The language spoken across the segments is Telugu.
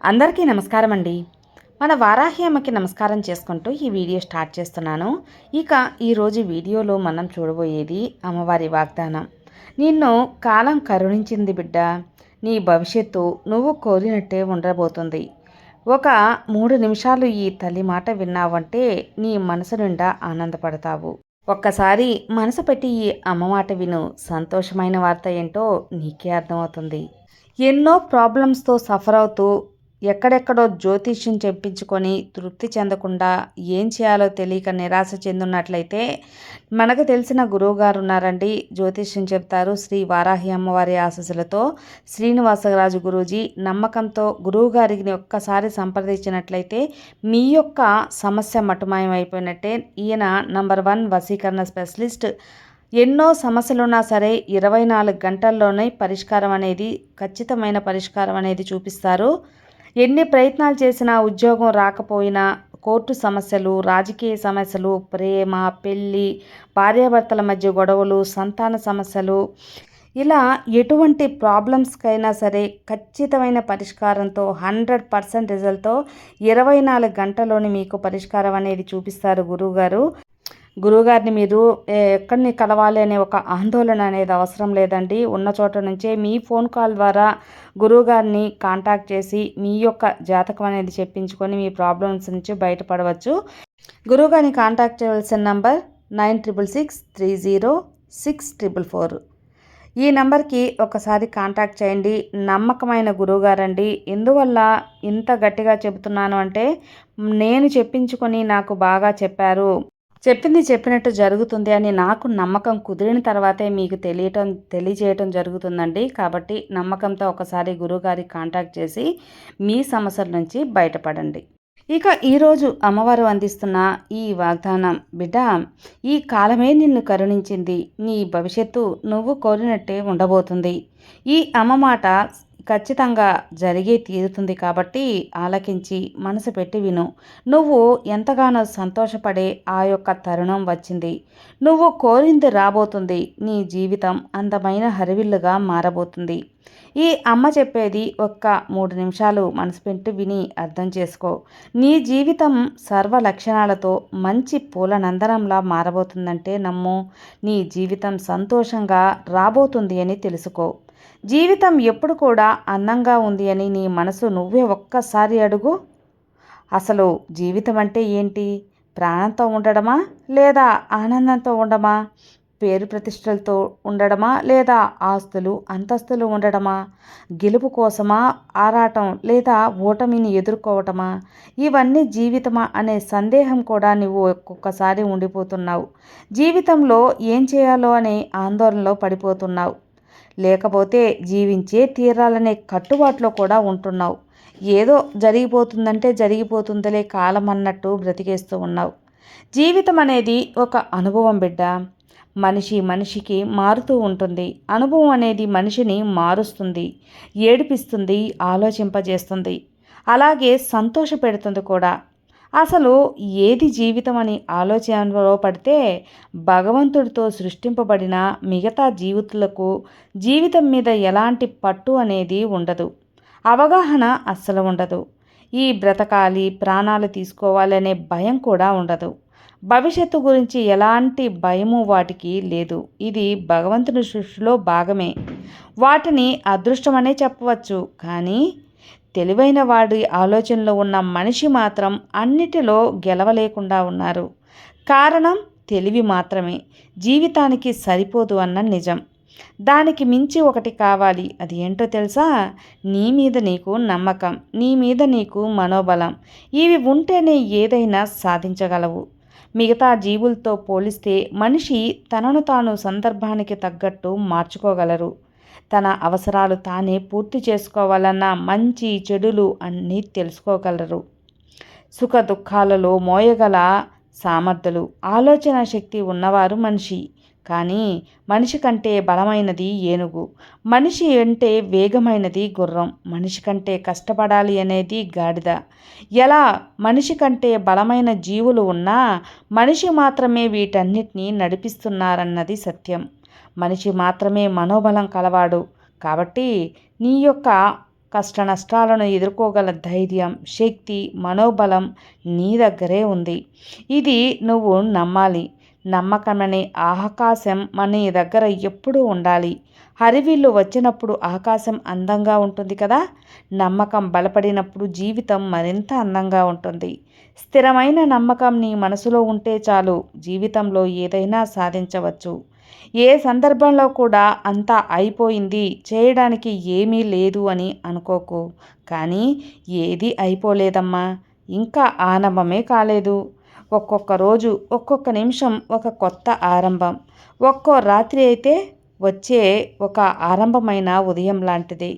అందరికీ నమస్కారం అండి మన వారాహి అమ్మకి నమస్కారం చేసుకుంటూ ఈ వీడియో స్టార్ట్ చేస్తున్నాను. ఇక ఈరోజు వీడియోలో మనం చూడబోయేది అమ్మవారి వాగ్దానం. నిన్ను కాలం కరుణించింది బిడ్డ. నీ భవిష్యత్తు నువ్వు కోరినట్టే ఉండబోతుంది. ఒక మూడు నిమిషాలు ఈ తల్లి మాట విన్నావంటే నీ మనసు నిండా ఆనందపడతావు. ఒక్కసారి మనసు పెట్టి ఈ అమ్మ మాట విను. సంతోషమైన వార్త ఏంటో నీకే అర్థమవుతుంది. ఎన్నో ప్రాబ్లమ్స్తో సఫర్ అవుతూ ఎక్కడెక్కడో జ్యోతిష్యం చెప్పించుకొని తృప్తి చెందకుండా ఏం చేయాలో తెలియక నిరాశ చెందున్నట్లయితే మనకు తెలిసిన గురువుగారు ఉన్నారండి. జ్యోతిష్యం చెప్తారు శ్రీ వారాహి అమ్మవారి ఆశస్సులతో. శ్రీనివాసరాజు గురూజీ నమ్మకంతో గురువుగారిని ఒక్కసారి సంప్రదించినట్లయితే మీ యొక్క సమస్య మటుమాయం అయిపోయినట్టే ఈయన నంబర్ వన్ వసీకరణ స్పెషలిస్ట్. ఎన్నో సమస్యలున్నా సరే ఇరవై నాలుగు గంటల్లోనే పరిష్కారం అనేది ఖచ్చితమైన పరిష్కారం అనేది చూపిస్తారు. ఎన్ని ప్రయత్నాలు చేసినా ఉద్యోగం రాకపోయినా కోర్టు సమస్యలు రాజకీయ సమస్యలు ప్రేమ పెళ్ళి భార్యాభర్తల మధ్య గొడవలు సంతాన సమస్యలు. ఇలా ఎటువంటి ప్రాబ్లమ్స్కైనా సరే ఖచ్చితమైన పరిష్కారంతో హండ్రెడ్ పర్సెంట్ రిజల్ట్తో ఇరవై నాలుగు గంటలోని మీకు పరిష్కారం అనేది చూపిస్తారు గురువుగారు. గురువుగారిని మీరు ఎక్కడిని కలవాలి అనే ఒక ఆందోళన అనేది అవసరం లేదండి. ఉన్న చోట నుంచే మీ ఫోన్ కాల్ ద్వారా గురువుగారిని కాంటాక్ట్ చేసి మీ యొక్క జాతకం అనేది చెప్పించుకొని మీ ప్రాబ్లమ్స్ నుంచి బయటపడవచ్చు. గురువుగారిని కాంటాక్ట్ చేయవలసిన number nine triple six three zero six triple four. ఈ నెంబర్కి ఒకసారి కాంటాక్ట్ చేయండి. నమ్మకమైన గురువుగారండి. ఎందువల్ల ఇంత గట్టిగా చెబుతున్నాను అంటే నేను చెప్పించుకొని నాకు బాగా చెప్పారు. చెప్పింది చెప్పినట్టు జరుగుతుంది అని నాకు నమ్మకం కుదిరిన తర్వాతే మీకు తెలియటం తెలియజేయటం జరుగుతుందండి. కాబట్టి నమ్మకంతో ఒకసారి గురువుగారి కాంటాక్ట్ చేసి మీ సమస్యల నుంచి బయటపడండి. ఇక ఈరోజు అమ్మవారు అందిస్తున్న ఈ వాగ్దానం బిడ్డ ఈ కాలమే నిన్ను కరుణించింది. నీ భవిష్యత్తు నువ్వు కోరినట్టే ఉండబోతుంది. ఈ అమ్మ మాట ఖచ్చితంగా జరిగే తీరుతుంది కాబట్టి ఆలకించి మనసు పెట్టి విను. నువ్వు ఎంతగానో సంతోషపడే ఆ యొక్క తరుణం వచ్చింది. నువ్వు కోరింది రాబోతుంది. నీ జీవితం అందమైన హరివిల్లుగా మారబోతుంది. ఈ అమ్మ చెప్పేది ఒక్క మూడు నిమిషాలు మనసు పెట్టి విని అర్థం చేసుకో. నీ జీవితం సర్వ లక్షణాలతో మంచి పూల నందనంలా మారబోతుందంటే నమ్ము. నీ జీవితం సంతోషంగా రాబోతుంది అని తెలుసుకో. జీవితం ఎప్పుడు కూడా అందంగా ఉంది అని నీ మనసు నువ్వే ఒక్కసారి అడుగు. అసలు జీవితం అంటే ఏంటి? ప్రాణంతో ఉండడమా లేదా ఆనందంతో ఉండమా పేరు ప్రతిష్టలతో ఉండడమా లేదా ఆస్తులు అంతస్తులు ఉండడమా? గెలుపు కోసమా ఆరాటం లేదా ఓటమిని ఎదుర్కోవటమా? ఇవన్నీ జీవితమా అనే సందేహం కూడా నువ్వు ఒక్కొక్కసారి ఉండిపోతున్నావు. జీవితంలో ఏం చేయాలో అనే ఆందోళనలో పడిపోతున్నావు. లేకపోతే జీవించే తీరాలనే కట్టుబాటులో కూడా ఉంటున్నావు. ఏదో జరిగిపోతుందంటే జరిగిపోతుందిలే కాలం అన్నట్టు బ్రతికేస్తూ ఉన్నావు. జీవితం అనేది ఒక అనుభవం బిడ్డ. మనిషి మనిషికి మారుతూ ఉంటుంది. అనుభవం అనేది మనిషిని మారుస్తుంది ఏడిపిస్తుంది ఆలోచింపజేస్తుంది. అలాగే సంతోష పెడుతుంది కూడా. అసలు ఏది జీవితం అని ఆలోచనలో పడితే భగవంతుడితో సృష్టింపబడిన మిగతా జీవితులకు జీవితం మీద ఎలాంటి పట్టు అనేది ఉండదు. అవగాహన అస్సలు ఉండదు. ఈ బ్రతకాలి ప్రాణాలు తీసుకోవాలనే భయం కూడా ఉండదు. భవిష్యత్తు గురించి ఎలాంటి భయము వాటికి లేదు. ఇది భగవంతుని సృష్టిలో భాగమే. వాటిని అదృష్టమనే చెప్పవచ్చు. కానీ తెలివైన వాడి ఆలోచనలో ఉన్న మనిషి మాత్రం అన్నిటిలో గెలవలేకుండా ఉన్నారు. కారణం తెలివి మాత్రమే. జీవితానికి సరిపోదు అన్న నిజం. దానికి మించి ఒకటి కావాలి. అది ఏంటో తెలుసా? నీ మీద నీకు నమ్మకం. నీ మీద నీకు మనోబలం. ఇవి ఉంటేనే ఏదైనా సాధించగలవు. మిగతా జీవులతో పోలిస్తే మనిషి తనను తాను సందర్భానికి తగ్గట్టు మార్చుకోగలరు. తన అవసరాలు తానే పూర్తి చేసుకోవాలన్న మంచి చెడులు అన్నీ తెలుసుకోగలరు. సుఖ దుఃఖాలలో మోయగల సామర్థ్యాలు ఆలోచన శక్తి ఉన్నవారు మనిషి. కానీ మనిషి కంటే బలమైనది ఏనుగు. మనిషి అంటే వేగమైనది గుర్రం. మనిషి కంటే కష్టపడాలి అనేది గాడిద. ఎలా మనిషి కంటే బలమైన జీవులు ఉన్నా మనిషి మాత్రమే వీటన్నిటినీ నడిపిస్తున్నారన్నది సత్యం. మనిషి మాత్రమే మనోబలం కలవాడు. కాబట్టి నీ యొక్క కష్ట నష్టాలను ఎదుర్కోగల ధైర్యం శక్తి మనోబలం నీ దగ్గరే ఉంది. ఇది నువ్వు నమ్మాలి. నమ్మకమనే ఆకాశం మన దగ్గర ఎప్పుడూ ఉండాలి. హరివిల్లు వచ్చినప్పుడు ఆకాశం అందంగా ఉంటుంది కదా? నమ్మకం బలపడినప్పుడు జీవితం మరింత అందంగా ఉంటుంది. స్థిరమైన నమ్మకం నీ మనసులో ఉంటే చాలు. జీవితంలో ఏదైనా సాధించవచ్చు. ఏ సందర్భంలో కూడా అంతా అయిపోయింది చేయడానికి ఏమీ లేదు అని అనుకోకు. కానీ ఏది అయిపోలేదమ్మా ఇంకా ఆరంభమే కాలేదు. ఒక్కొక్క రోజు ఒక్కొక్క నిమిషం ఒక కొత్త ఆరంభం. ఒక్కో రాత్రి అయితే వచ్చే ఒక ఆరంభమైన ఉదయం లాంటిది.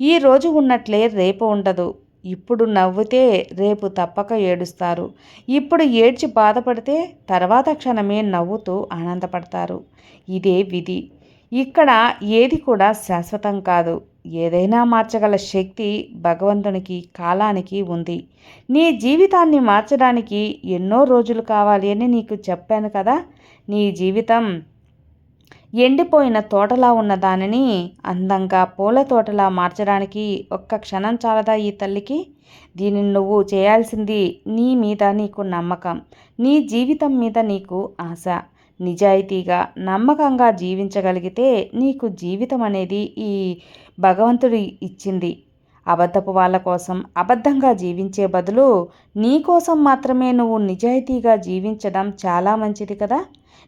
ఈ రోజు ఉన్నట్లే రేపు ఉండదు. ఇప్పుడు నవ్వుతే రేపు తప్పక ఏడుస్తారు. ఇప్పుడు ఏడ్చి బాధపడితే తర్వాత క్షణమే నవ్వుతూ ఆనందపడతారు. ఇదే విధి. ఇక్కడ ఏది కూడా శాశ్వతం కాదు. ఏదైనా మార్చగల శక్తి భగవంతునికి కాలానికి ఉంది. నీ జీవితాన్ని మార్చడానికి ఎన్నో రోజులు కావాలి అని నీకు చెప్పాను కదా? నీ జీవితం ఎండిపోయిన తోటలా ఉన్న దానిని అందంగా పూల తోటలా మార్చడానికి ఒక్క క్షణం చాలదా ఈ తల్లికి? దీనిని నువ్వు చేయాల్సింది నీ మీద నీకు నమ్మకం నీ జీవితం మీద నీకు ఆశ. నిజాయితీగా నమ్మకంగా జీవించగలిగితే నీకు జీవితం అనేది ఈ భగవంతుడి ఇచ్చింది. అబద్ధపు వాళ్ళ కోసం అబద్ధంగా జీవించే బదులు నీ కోసం మాత్రమే నువ్వు నిజాయితీగా జీవించడం చాలా మంచిది కదా?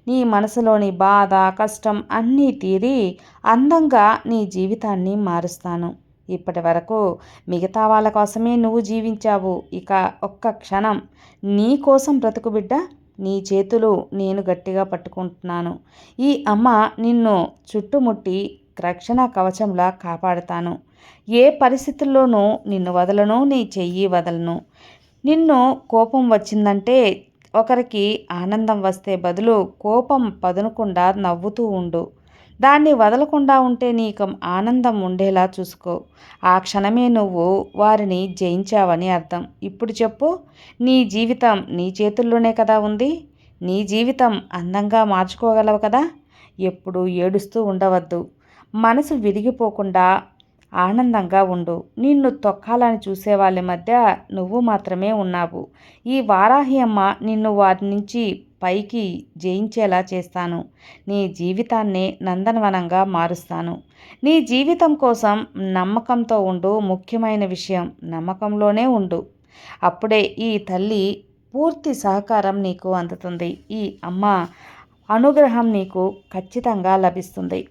నీ మనసులోని బాధ కష్టం అన్నీ తీరి అందంగా నీ జీవితాన్ని మారుస్తాను. ఇప్పటి వరకు మిగతా వాళ్ళ కోసమే నువ్వు జీవించావు. ఇక ఒక్క క్షణం నీ కోసం బ్రతుకు బిడ్డ నీ చేతులు నేను గట్టిగా పట్టుకుంటున్నాను. ఈ అమ్మ నిన్ను చుట్టుముట్టి రక్షణ కవచంలా కాపాడుతాను. ఏ పరిస్థితుల్లోనూ నిన్ను వదలను నీ చెయ్యి వదలను. నిన్ను కోపం వచ్చిందంటే ఒకరికి ఆనందం వస్తే బదులు కోపం పదనకుండా నవ్వుతూ ఉండు. దాన్ని వదలకుండా ఉంటే నీకు ఆనందం ఉండేలా చూసుకో. ఆ క్షణమే నువ్వు వారిని జయించావని అర్థం. ఇప్పుడు చెప్పు నీ జీవితం నీ చేతుల్లోనే కదా ఉంది? నీ జీవితం అందంగా మార్చుకోగలవు కదా? ఎప్పుడు ఏడుస్తూ ఉండవద్దు. మనసు విరిగిపోకుండా ఆనందంగా ఉండు. నిన్ను తొక్కాలని చూసే వాళ్ళ మధ్య నువ్వు మాత్రమే ఉన్నావు. ఈ వారాహి అమ్మ నిన్ను వారి నుంచి పైకి జయించేలా చేస్తాను. నీ జీవితాన్ని నందనవనంగా మారుస్తాను. నీ జీవితం కోసం నమ్మకంతో ఉండు. ముఖ్యమైన విషయం నమ్మకంలోనే ఉండు. అప్పుడే ఈ తల్లి పూర్తి సహకారం నీకు అందుతుంది. ఈ అమ్మ అనుగ్రహం నీకు ఖచ్చితంగా లభిస్తుంది.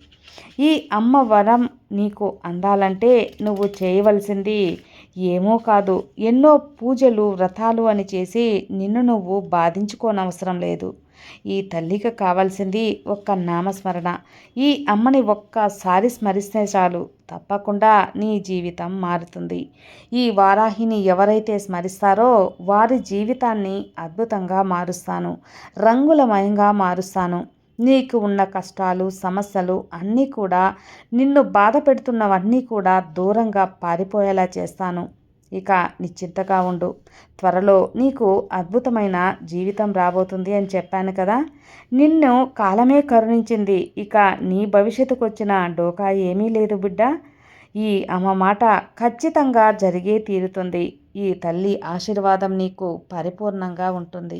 ఈ అమ్మ వరం నీకు అందాలంటే నువ్వు చేయవలసింది ఏమో కాదు. ఎన్నో పూజలు వ్రతాలు అని చేసి నిన్ను నువ్వు బాధించుకోనవసరం లేదు. ఈ తల్లికి కావాల్సింది ఒక్క నామస్మరణ. ఈ అమ్మని ఒక్కసారి స్మరిస్తే చాలు. తప్పకుండా నీ జీవితం మారుతుంది. ఈ వారాహిని ఎవరైతే స్మరిస్తారో వారి జీవితాన్ని అద్భుతంగా మారుస్తాను. రంగులమయంగా మారుస్తాను. నీకు ఉన్న కష్టాలు సమస్యలు అన్నీ కూడా నిన్ను బాధ పెడుతున్నవన్నీ కూడా దూరంగా పారిపోయేలా చేస్తాను. ఇక నిశ్చింతగా ఉండు. త్వరలో నీకు అద్భుతమైన జీవితం రాబోతుంది అని చెప్పాను కదా? నిన్ను కాలమే కరుణించింది. ఇక నీ భవిష్యత్తుకు వచ్చిన డోకా ఏమీ లేదు బిడ్డ. ఈ అమ్మ మాట ఖచ్చితంగా జరిగే తీరుతుంది. ఈ తల్లి ఆశీర్వాదం నీకు పరిపూర్ణంగా ఉంటుంది.